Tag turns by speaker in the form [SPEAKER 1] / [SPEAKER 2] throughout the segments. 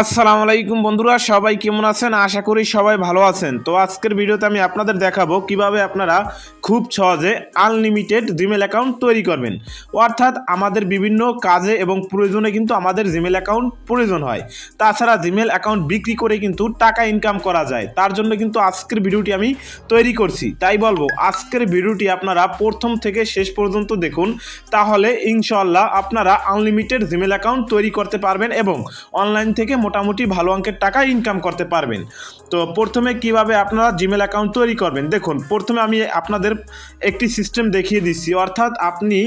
[SPEAKER 1] আসসালামু আলাইকুম বন্ধুরা, সবাই কেমন আছেন? আশা করি সবাই ভালো আছেন। তো আজকের ভিডিওতে আমি আপনাদের দেখাবো কীভাবে আপনারা খুব সহজে আনলিমিটেড জিমেল অ্যাকাউন্ট তৈরি করবেন। অর্থাৎ আমাদের বিভিন্ন কাজে এবং প্রয়োজনে কিন্তু আমাদের জিমেল অ্যাকাউন্ট প্রয়োজন হয়। তাছাড়া জিমেল অ্যাকাউন্ট বিক্রি করে কিন্তু টাকা ইনকাম করা যায়। তার জন্য কিন্তু আজকের ভিডিওটি আমি তৈরি করছি। তাই বলব, আজকের ভিডিওটি আপনারা প্রথম থেকে শেষ পর্যন্ত দেখুন। তাহলে ইনশাল্লাহ আপনারা আনলিমিটেড জিমেল অ্যাকাউন্ট তৈরি করতে পারবেন এবং অনলাইন থেকে মোটামুটি ভালো অঙ্কের টাকা ইনকাম করতে পারবেন। তো প্রথমে কীভাবে আপনারা জিমেল অ্যাকাউন্ট তৈরি করবেন? দেখুন, প্রথমে আমি আপনাদের একটি সিস্টেম দেখিয়ে দিচ্ছি। অর্থাৎ আপনি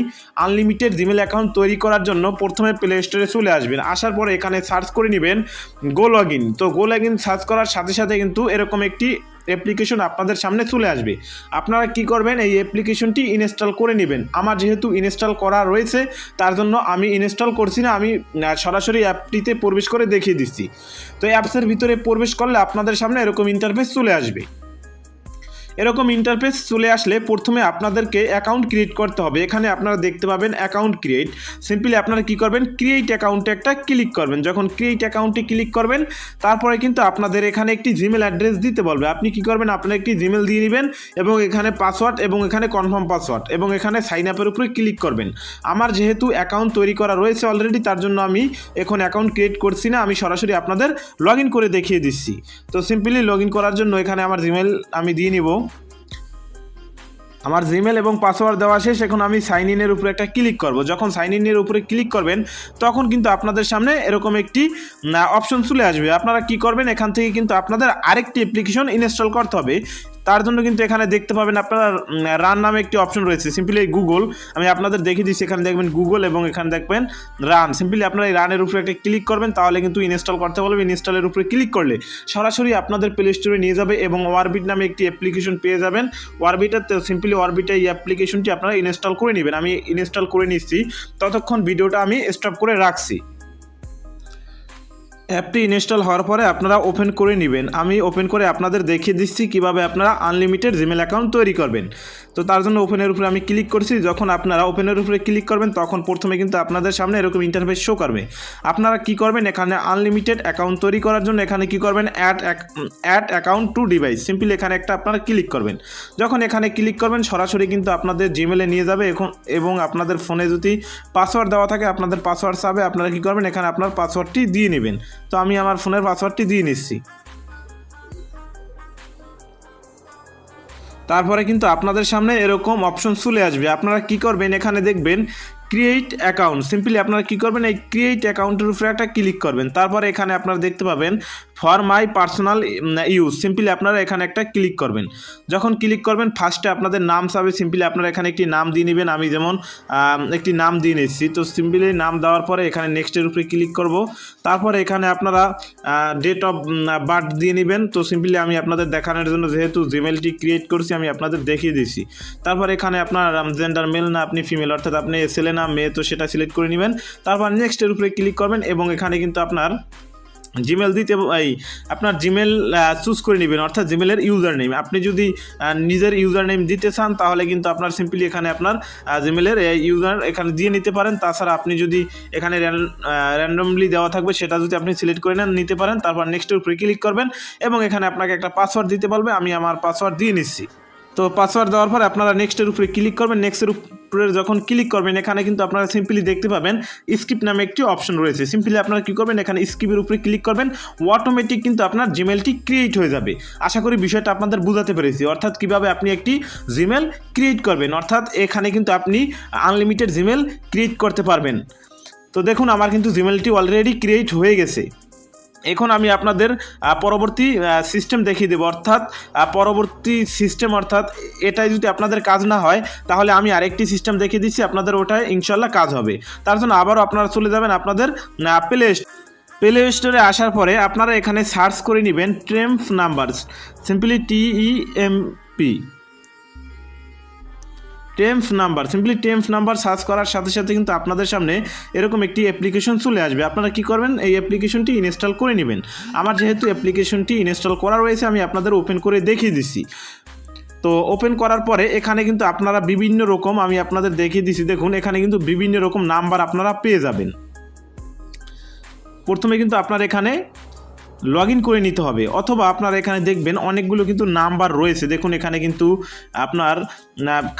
[SPEAKER 1] আনলিমিটেড জিমেল অ্যাকাউন্ট তৈরি করার জন্য প্রথমে প্লে স্টোরে চলে আসবেন। আসার পর এখানে সার্চ করে নেবেন গো লগ ইন তো গো লগ ইন সার্চ করার সাথে সাথে কিন্তু এরকম একটি অ্যাপ্লিকেশন আপনাদের সামনে চলে আসবে। আপনারা কি করবেন, এই অ্যাপ্লিকেশনটি ইনস্টল করে নেবেন। আমার যেহেতু ইনস্টল করা রয়েছে, তার জন্য আমি ইনস্টল করছি না, আমি সরাসরি অ্যাপটিতে প্রবেশ করে দেখিয়ে দিচ্ছি। তো অ্যাপসের ভিতরে প্রবেশ করলে আপনাদের সামনে এরকম ইন্টারফেস চলে আসবে। এরকম ইন্টারফেস চলে আসলে প্রথমে আপনাদেরকে অ্যাকাউন্ট ক্রিয়েট করতে হবে। এখানে আপনারা দেখতে পাবেন অ্যাকাউন্ট ক্রিয়েট সিম্পলি আপনারা কি করবেন? ক্রিয়েট অ্যাকাউন্টে একটা ক্লিক করবেন। যখন ক্রিয়েট অ্যাকাউন্টে ক্লিক করবেন, তারপরে কিন্তু আপনাদের এখানে একটি জিমেল অ্যাড্রেস দিতে বলবে। আপনি কি করবেন? আপনার একটি জিমেল দিয়ে নেবেন এবং এখানে পাসওয়ার্ড এবং এখানে কনফার্ম পাসওয়ার্ড এবং এখানে সাইন আপের উপরে ক্লিক করবেন। আমার যেহেতু অ্যাকাউন্ট তৈরি করা রয়েছে অলরেডি তার জন্য আমি এখন অ্যাকাউন্ট ক্রিয়েট করছি না। আমি সরাসরি আপনাদের লগ করে দেখিয়ে দিচ্ছি। তো সিম্পলি লগ করার জন্য এখানে আমার জিমেল আমি দিয়ে নিব। আমার জিমেল এবং পাসওয়ার্ড দেওয়া শেষ, এখন আমি সাইন ইনের উপরে একটা ক্লিক করব। যখন সাইন ইনের উপরে ক্লিক করবেন, তখন কিন্তু আপনাদের সামনে এরকম একটি অপশন চলে আসবে। আপনারা কি করবেন, এখান থেকে কিন্তু আপনাদের আরেকটি অ্যাপ্লিকেশন ইনস্টল করতে হবে। তার জন্য কিন্তু এখানে দেখতে পাবেন আপনারা রান নামে একটি অপশন রয়েছে। সিম্পলি এই গুগল আমি আপনাদের দেখিয়ে দিচ্ছি, এখানে দেখবেন গুগল এবং এখানে দেখবেন রান। সিম্পলি আপনারা এই রানের উপরে একটা ক্লিক করবেন, তাহলে কিন্তু ইনস্টল করতে বলবে ইনস্টলের উপরে ক্লিক করলে সরাসরি আপনাদের প্লে স্টোরে নিয়ে যাবে এবং ওয়ারবিট নামে একটি অ্যাপ্লিকেশন পেয়ে যাবেন। ওয়ারবিটার সিম্পলি ওয়ারবিটা এই অ্যাপ্লিকেশনটি আপনারা ইনস্টল করে নেবেন। আমি ইনস্টল করে নিচ্ছি। ততক্ষণ ভিডিওটা আমি স্টপ করে রাখছি। অ্যাপটি ইনস্টল হওয়ার পরে আপনারা ওপেন করে নেবেন। আমি ওপেন করে আপনাদের দেখিয়ে দিচ্ছি কীভাবে আপনারা আনলিমিটেড জিমেল অ্যাকাউন্ট তৈরি করবেন। তো তার জন্য ওপেনের উপরে আমি ক্লিক করছি। যখন আপনারা ওপেনের উপরে ক্লিক করবেন, তখন প্রথমে কিন্তু আপনাদের সামনে এরকম ইন্টারফেস শো করবে। আপনারা কি করবেন? এখানে আনলিমিটেড অ্যাকাউন্ট তৈরি করার জন্য এখানে কি করবেন? Add add account to device simply এখানে একটা আপনারা ক্লিক করবেন। যখন এখানে ক্লিক করবেন, সরাসরি কিন্তু আপনাদের জিমেলে নিয়ে যাবে। এখন এবং আপনাদের ফোনে যদি পাসওয়ার্ড দেওয়া থাকে, আপনাদের পাসওয়ার্ড চাবে আপনারা কি করবেন? এখানে আপনার পাসওয়ার্ডটি দিয়ে নেবেন। তো আমি আমার ফোনের পাসওয়ার্ডটি দিয়ে নিচ্ছি। তারপরে কিন্তু আপনাদের সামনে এরকম অপশন চলে আসবে। আপনারা কি করবেন, এখানে দেখবেন ক্রিয়েট অ্যাকাউন্ট সিম্পলি আপনারা কী করবেন, এই ক্রিয়েট অ্যাকাউন্টের উপরে একটা ক্লিক করবেন। তারপরে এখানে আপনারা দেখতে পাবেন for my personal use simply আপনারা এখানে একটা ক্লিক করবেন। যখন ক্লিক করবেন ফার্স্টে আপনাদের নাম চাবে সিম্পলি আপনারা এখানে একটি নাম দিয়ে নেবেন। আমি যেমন একটি নাম দিয়ে নিচ্ছি তো সিম্পলি নাম দেওয়ার পরে এখানে নেক্সটের উপরে ক্লিক করব। তারপরে এখানে আপনারা ডেট অফ বার্থ দিয়ে নেবেন। তো সিম্পলি আমি আপনাদের দেখানোর জন্য যেহেতু জিমেলটি ক্রিয়েট করছি, আমি আপনাদের দেখিয়ে দিচ্ছি তারপর এখানে আপনার জেন্ডার মেল না, আপনি ফিমেল অর্থাৎ আপনি ছেলে না, মেয়ে, তো সেটা সিলেক্ট করে নেবেন। তারপর নেক্সটের উপরে ক্লিক করবেন এবং এখানে কিন্তু আপনার জিমেল দিতে এই, আপনার জিমেল চুজ করে নেবেন, অর্থাৎ জিমেলের ইউজার নেম আপনি যদি নিজের ইউজার নেম দিতে চান, তাহলে কিন্তু আপনার সিম্পলি এখানে আপনার জিমেলের ইউজার এখানে দিয়ে নিতে পারেন। তাছাড়া আপনি যদি এখানে র্যান্ডমলি দেওয়া থাকবে, সেটা যদি আপনি সিলেক্ট করে নেন, নিতে পারেন। তারপর নেক্সটের উপরে ক্লিক করবেন এবং এখানে আপনাকে একটা পাসওয়ার্ড দিতে বলবে, আমি আমার পাসওয়ার্ড দিয়ে নিচ্ছি। তো পাসওয়ার্ড দেওয়ার পর আপনারা নেক্সটের উপরে ক্লিক করবেন। নেক্সটের উপরে যখন ক্লিক করবেন, এখানে কিন্তু আপনারা সিম্পলি দেখতে পাবেন স্কিপ নামে একটি অপশন রয়েছে। সিম্পলি আপনারা কী করবেন, এখানে স্কিপের উপরে ক্লিক করবেন। অটোমেটিক কিন্তু আপনার জিমেলটি ক্রিয়েট হয়ে যাবে। আশা করি বিষয়টা আপনাদের বোঝাতে পেরেছি। অর্থাৎ কীভাবে আপনি একটি জিমেল ক্রিয়েট করবেন। অর্থাৎ এখানে কিন্তু আপনি আনলিমিটেড জিমেল ক্রিয়েট করতে পারবেন। তো দেখুন, আমার কিন্তু জিমেলটি অলরেডি ক্রিয়েট হয়ে গেছে। এখন আমি আপনাদের পরবর্তী সিস্টেম দেখিয়ে দেবো। অর্থাৎ পরবর্তী সিস্টেম অর্থাৎ, এটাই যদি আপনাদের কাজ না হয়, তাহলে আমি আরেকটি সিস্টেম দেখিয়ে দিচ্ছি। আপনাদের ওটায় ইনশাল্লাহ কাজ হবে। তার জন্য আবারও আপনারা চলে যাবেন আপনাদের প্লে প্লে স্টোরে আসার পরে আপনারা এখানে সার্চ করে নেবেন temp numbers simply T E M P temps number simply temps number search করার সাথে সাথে কিন্তু আপনাদের সামনে এরকম একটি অ্যাপ্লিকেশন চলে আসবে। আপনারা কি করবেন? এই অ্যাপ্লিকেশনটি ইনস্টল করে নেবেন। আমার যেহেতু অ্যাপ্লিকেশনটি ইনস্টল করা রয়েছে, আমি আপনাদের ওপেন করে দেখিয়ে দিচ্ছি। তো ওপেন করার পরে এখানে কিন্তু আপনারা বিভিন্ন রকম আমি আপনাদের দেখিয়ে দিচ্ছি। দেখুন, এখানে কিন্তু বিভিন্ন রকম নাম্বার আপনারা পেয়ে যাবেন। প্রথমে কিন্তু আপনার এখানে লগ করে নিতে হবে। অথবা আপনারা এখানে দেখবেন অনেকগুলো কিন্তু নাম্বার রয়েছে। দেখুন, এখানে কিন্তু আপনার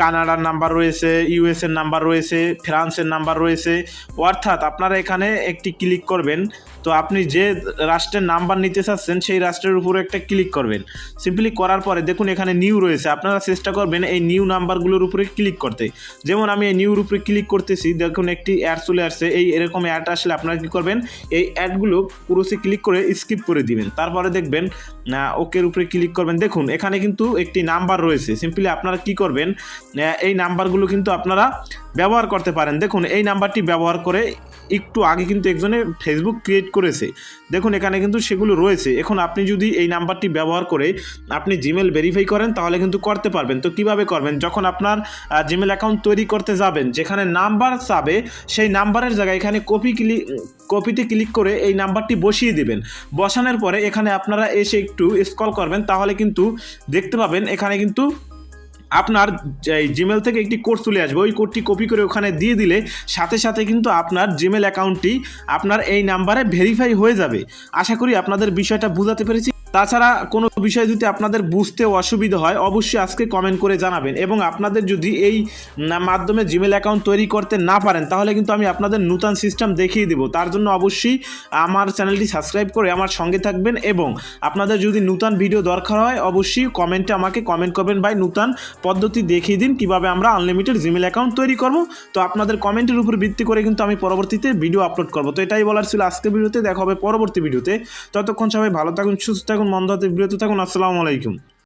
[SPEAKER 1] কানাডার নাম্বার রয়েছে ইউএসের নাম্বার রয়েছে, ফ্রান্সের নাম্বার রয়েছে। অর্থাৎ আপনারা এখানে একটি ক্লিক করবেন। তো আপনি যে রাষ্ট্রের নাম্বার নিতে চাচ্ছেন, সেই রাষ্ট্রের উপরে একটা ক্লিক করবেন। সিম্পলি করার পরে দেখুন, এখানে নিউ রয়েছে। আপনারা চেষ্টা করবেন এই নিউ নাম্বারগুলোর উপরে ক্লিক করতে। যেমন আমি এই নিউর উপরে ক্লিক করতেছি, দেখুন একটি অ্যাড চলে আসছে। এই এরকম অ্যাড আসলে আপনারা কী করবেন? এই অ্যাডগুলো পুরোসে ক্লিক করে স্কিপ করে দিবেন। তারপরে দেখবেন ওকের উপরে ক্লিক করবেন। দেখুন, এখানে কিন্তু একটি নাম্বার রয়েছে। সিম্পলি আপনারা কি করবেন এই নাম্বারগুলো কিন্তু আপনারা ব্যবহার করতে পারেন। দেখুন, এই নাম্বারটি ব্যবহার করে একটু আগে কিন্তু একজনে ফেসবুক ক্রিয়েট করেছে। দেখুন, এখানে কিন্তু সেগুলো রয়েছে। এখন আপনি যদি এই নাম্বারটি ব্যবহার করে আপনি জিমেল ভেরিফাই করেন, তাহলে কিন্তু করতে পারবেন। তো কীভাবে করবেন? যখন আপনার জিমেল অ্যাকাউন্ট তৈরি করতে যাবেন, যেখানে নাম্বার চাবে, সেই নাম্বারের জায়গায় এখানে কপি ক্লিক কপিতে ক্লিক করে এই নাম্বারটি বসিয়ে দিবেন। বসানোর পরে এখানে আপনারা এসে একটু স্কল করবেন, তাহলে কিন্তু দেখতে পাবেন, এখানে কিন্তু আপনার জিমেল থেকে একটি কোড তুলে আসবে। ওই কোডটি কপি করে ওখানে দিয়ে দিলে সাথে সাথে কিন্তু আপনার জিমেল অ্যাকাউন্টটি আপনার এই নাম্বারে ভেরিফাই হয়ে যাবে। আশা করি আপনাদের বিষয়টা বোঝাতে পেরেছি। তাছাড়া কোনো বিষয় যদি আপনাদের বুঝতে অসুবিধা হয়, অবশ্যই আজকে কমেন্ট করে জানাবেন। এবং আপনাদের যদি এই মাধ্যমে জিমেল অ্যাকাউন্ট তৈরি করতে না পারেন, তাহলে কিন্তু আমি আপনাদের নূতন সিস্টেম দেখিয়ে দেবো। তার জন্য অবশ্যই আমার চ্যানেলটি সাবস্ক্রাইব করে আমার সঙ্গে থাকবেন এবং আপনাদের যদি নূতন ভিডিও দরকার হয়, অবশ্যই কমেন্টে আমাকে কমেন্ট করবেন, ভাই, নূতন পদ্ধতি দেখিয়ে দিন, কীভাবে আমরা আনলিমিটেড জিমেল অ্যাকাউন্ট তৈরি করব? তো আপনাদের কমেন্টের উপর ভিত্তি করে কিন্তু আমি পরবর্তীতে ভিডিও আপলোড করব। তো এটাই বলার ছিল আজকের ভিডিওতে, দেখা হবে পরবর্তী ভিডিওতে ততক্ষণ সবাই ভালো থাকুন, সুস্থ থাকুন মন্দ হাতে বিরত থাকুন আসসালামু আলাইকুম।